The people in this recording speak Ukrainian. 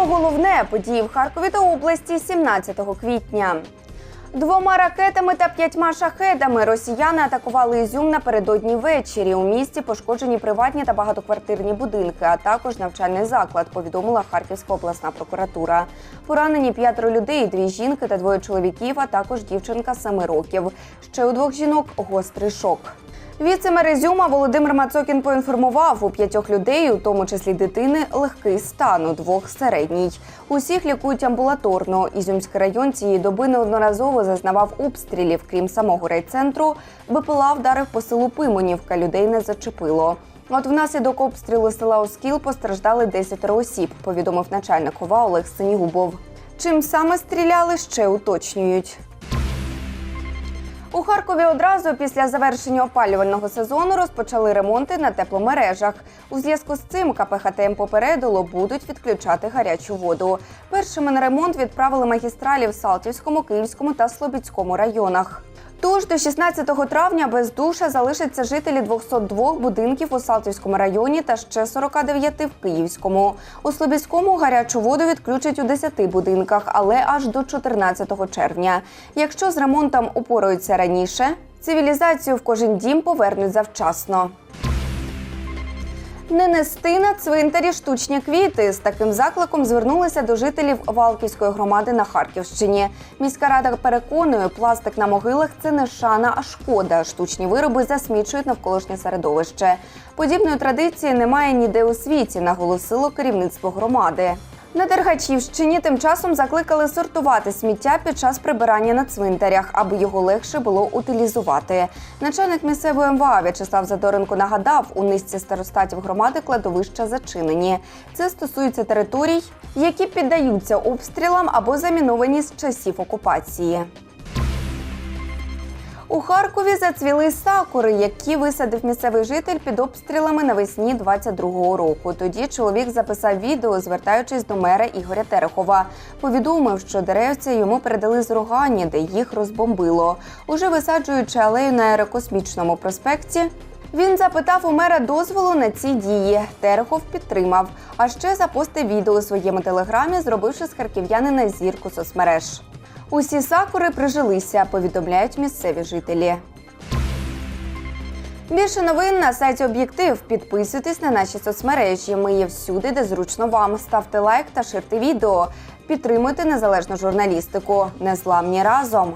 Про головне події в Харкові та області 17 квітня. Двома ракетами та п'ятьма шахедами росіяни атакували Ізюм напередодні ввечері. У місті пошкоджені приватні та багатоквартирні будинки, а також навчальний заклад. Повідомила Харківська обласна прокуратура. Поранені п'ятеро людей, дві жінки та двоє чоловіків, а також дівчинка семи років. Ще у двох жінок гострий шок. Віце-мер Ізюма Володимир Мацокін поінформував у п'ятьох людей, у тому числі дитини, легкий стан, у двох середній. Усіх лікують амбулаторно. Ізюмський район цієї доби неодноразово зазнавав обстрілів. Крім самого райцентру, БПЛА вдарив по селу Пимонівка. Людей не зачепило. От внаслідок обстрілу села Оскіл постраждали 10 осіб, повідомив начальник ОВА Олег Синігубов. Чим саме стріляли, ще уточнюють. У Харкові одразу після завершення опалювального сезону розпочали ремонти на тепломережах. У зв'язку з цим КП «ХТМ» попередило будуть відключати гарячу воду. Першими на ремонт відправили магістралі в Салтівському, Київському та Слобідському районах. Тож до 16 травня без душа залишаться жителі 202 будинків у Салтівському районі та ще 49 в Київському. У Слобідському гарячу воду відключать у 10 будинках, але аж до 14 червня. Якщо з ремонтом упораються раніше, цивілізацію в кожен дім повернуть завчасно. Не нести на цвинтарі штучні квіти. З таким закликом звернулися до жителів Валківської громади на Харківщині. Міська рада переконує, пластик на могилах це не шана, а шкода. Штучні вироби засмічують навколишнє середовище. Подібної традиції немає ніде у світі, наголосило керівництво громади. На Дергачівщині тим часом закликали сортувати сміття під час прибирання на цвинтарях, аби його легше було утилізувати. Начальник місцевої МВА В'ячеслав Задоренко нагадав, у низці старостатів громади кладовища зачинені. Це стосується територій, які піддаються обстрілам або заміновані з часів окупації. У Харкові зацвіли сакури, які висадив місцевий житель під обстрілами навесні 22-го року. Тоді чоловік записав відео, звертаючись до мера Ігоря Терехова. Повідомив, що деревця йому передали з Рогані, де їх розбомбило. Уже висаджуючи алею на аерокосмічному проспекті. Він запитав у мера дозволу на ці дії. Терехов підтримав. А ще запостив відео у своєму телеграмі, зробивши з харків'янина зірку соцмереж. Усі сакури прижилися, повідомляють місцеві жителі. Більше новин на сайті Об'єктив. Підписуйтесь на наші соцмережі. Ми є всюди, де зручно вам. Ставте лайк та ширте відео. Підтримуйте незалежну журналістику. Незламні разом.